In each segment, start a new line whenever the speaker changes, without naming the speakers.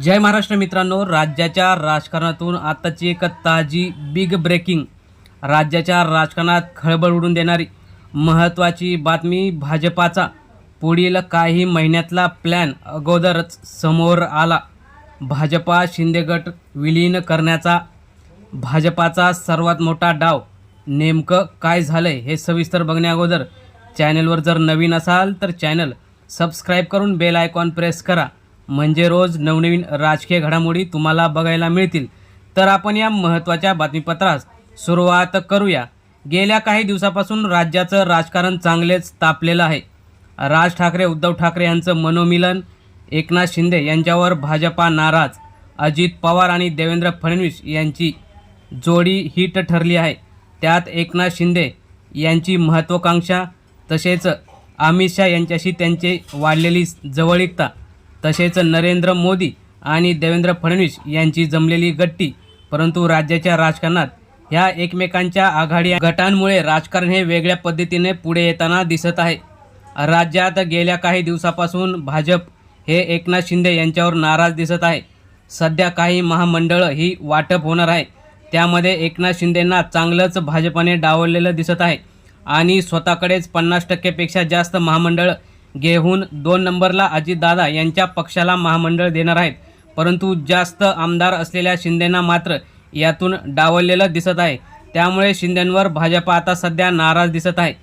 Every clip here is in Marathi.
जय महाराष्ट्र मित्रांनो राज्याच्या राजकारणातून आत्ताची एक ताजी बिग ब्रेकिंग राज्याच्या राजकारणात खळबळ उडून देणारी महत्त्वाची बातमी भाजपाचा. पुढील काही महिन्यातला प्लॅन अगोदरच समोर आला. भाजपा शिंदेगट विलीन करण्याचा भाजपाचा सर्वात मोठा डाव. नेमकं काय झालं आहे हे सविस्तर बघण्याअगोदर चॅनलवर जर नवीन असाल तर चॅनल सबस्क्राईब करून बेल आयकॉन प्रेस करा. म्हणजे रोज नवनवीन राजकीय घडामोडी तुम्हाला बघायला मिळतील. तर आपण या महत्त्वाच्या बातमीपत्रास सुरुवात करूया. गेल्या काही दिवसापासून राज्याचं राजकारण चांगलेच तापलेलं आहे. राज ठाकरे उद्धव ठाकरे यांचं मनोमिलन एकनाथ शिंदे यांच्यावर भाजपा नाराज अजित पवार आणि देवेंद्र फडणवीस यांची जोडी हिट ठरली आहे. त्यात एकनाथ शिंदे यांची महत्त्वाकांक्षा तसेच अमित शहा यांच्याशी त्यांचे वाढलेली जवळीकता तसेच नरेंद्र मोदी आणि देवेंद्र फडणवीस यांची जमलेली गट्टी परंतु राज्याच्या राजकारणात ह्या एकमेकांच्या आघाडी गटांमुळे राजकारण हे वेगळ्या पद्धतीने पुढे येताना दिसत आहे. राज्यात गेल्या काही दिवसापासून भाजप हे एकनाथ शिंदे यांच्यावर नाराज दिसत आहे. सध्या काही महामंडळं ही वाटप होणार आहे. त्यामध्ये एकनाथ शिंदेंना चांगलंच भाजपाने डावललेलं दिसत आहे. आणि स्वतःकडेच पन्नास टक्केपेक्षा जास्त महामंडळ घेऊन दोन नंबरला अजितदादा यांच्या पक्षाला महामंडळ देणार आहेत. परंतु जास्त आमदार असलेल्या शिंदेंना मात्र यातून डावललेलं दिसत आहे. त्यामुळे शिंदेंवर भाजप आता सध्या नाराज दिसत आहे.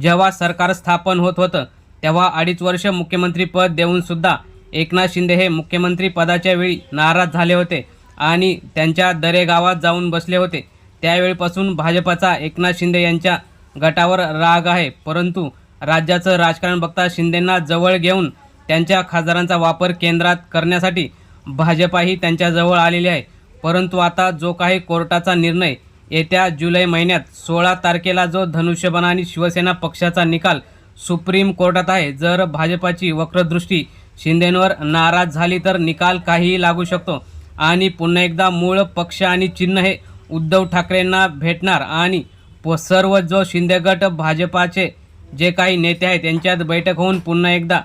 जेव्हा सरकार स्थापन होत होतं तेव्हा अडीच वर्ष मुख्यमंत्रीपद देऊनसुद्धा एकनाथ शिंदे हे मुख्यमंत्री पदाच्या वेळी नाराज झाले होते आणि त्यांच्या दरेगावात जाऊन बसले होते. त्यावेळीपासून भाजपाचा एकनाथ शिंदे यांच्या गटावर राग आहे. परंतु राज्याचं राजकारण बघता शिंदेंना जवळ घेऊन त्यांच्या खासदारांचा वापर केंद्रात करण्यासाठी भाजपाही त्यांच्याजवळ आलेली आहे. परंतु आता जो काही कोर्टाचा निर्णय येत्या जुलै महिन्यात सोळा तारखेला जो धनुष्यबाण आणि शिवसेना पक्षाचा निकाल सुप्रीम कोर्टात आहे जर भाजपाची वक्रदृष्टी शिंदेंवर नाराज झाली तर निकाल काहीही लागू शकतो. आणि पुन्हा एकदा मूळ पक्ष आणि चिन्ह हे उद्धव ठाकरेंना भेटणार आणि प- सर्व जो शिंदे गट भाजपाचे जे काही नेते आहेत त्यांच्यात बैठक होऊन पुन्हा एकदा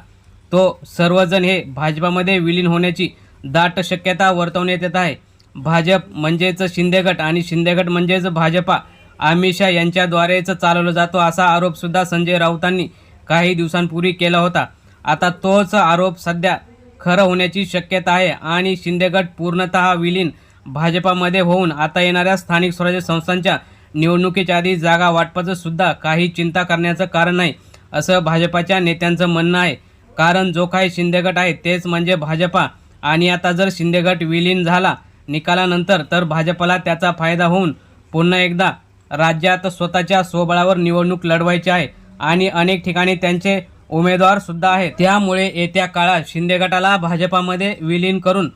तो सर्वजण हे भाजपामध्ये विलीन होण्याची दाट शक्यता वर्तवण्यात येत आहे. भाजप म्हणजेच शिंदेगट आणि शिंदेगट म्हणजेच भाजपा. अमित शहा यांच्याद्वारेच चालवलं जातो असा आरोपसुद्धा संजय राऊतांनी काही दिवसांपूर्वी केला होता. आता तोच आरोप सध्या खरं होण्याची शक्यता आहे आणि शिंदेगट पूर्णतः विलीन भाजपामध्ये होऊन आता येणाऱ्या स्थानिक स्वराज्य संस्थांच्या निवडणुकीच्या आधी जागा वाटपाचं सुद्धा काही चिंता करण्याचं कारण नाही असं भाजपाच्या नेत्यांचं म्हणणं आहे. कारण जो काही शिंदेगट आहे तेच म्हणजे भाजपा. आणि आता जर शिंदेगट विलीन झाला निकालानंतर तर भाजपला त्याचा फायदा होऊन पुन्हा एकदा राज्यात स्वतःच्या स्वबळावर निवडणूक लढवायची आहे. आणि अनेक ठिकाणी त्यांचे उमेदवार सुद्धा आहेत. त्यामुळे येत्या काळात शिंदे गटाला भाजपामध्ये विलीन करून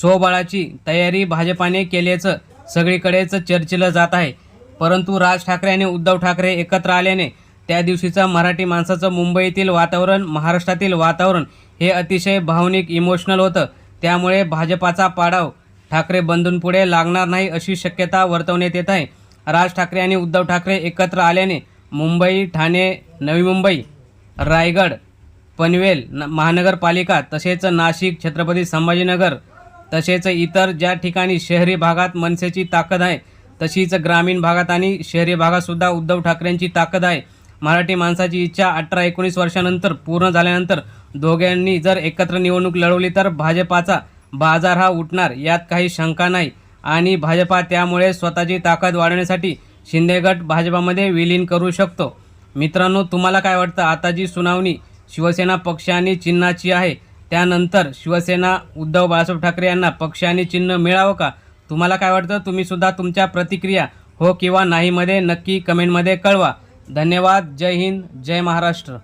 स्वबळाची तयारी भाजपाने केल्याचं सगळीकडेच चर्चेलं जात आहे. परंतु राज ठाकरे आणि उद्धव ठाकरे एकत्र आल्याने त्या दिवशीचं मराठी माणसाचं मुंबईतील वातावरण महाराष्ट्रातील वातावरण हे अतिशय भावनिक इमोशनल होतं. त्यामुळे भाजपाचा पाडाव ठाकरे बंधूंपुढे लागणार नाही अशी शक्यता वर्तवण्यात येत आहे. राज ठाकरे आणि उद्धव ठाकरे एकत्र आल्याने मुंबई ठाणे नवी मुंबई रायगड पनवेल न महानगरपालिका तसेच नाशिक छत्रपती संभाजीनगर तसेच इतर ज्या ठिकाणी शहरी भागात मनसेची ताकद आहे तशीच ग्रामीण भागात आणि शहरी भागातसुद्धा उद्धव ठाकरेंची ताकद आहे. मराठी माणसाची इच्छा अठरा एकोणीस वर्षानंतर पूर्ण झाल्यानंतर दोघांनी जर एकत्र निवडणूक लढवली तर भाजपाचा बाजार हा उठणार यात काही शंका नाही. आणि भाजपा त्यामुळे स्वतःची ताकद वाढवण्यासाठी शिंदेगट भाजपामध्ये विलीन करू शकतो. मित्रांनो तुम्हाला काय वाटतं? आता जी सुनावणी शिवसेना पक्ष आणि चिन्हाची आहे. त्यानंतर शिवसेना उद्धव बाळासाहेब ठाकरे यांना पक्ष आणि चिन्ह मिळावं का? तुम्हाला काय वाटतं? तुम्हीसुद्धा तुमच्या प्रतिक्रिया हो किंवा नाहीमध्ये नक्की कमेंटमध्ये कळवा. धन्यवाद. जय हिंद. जय महाराष्ट्र.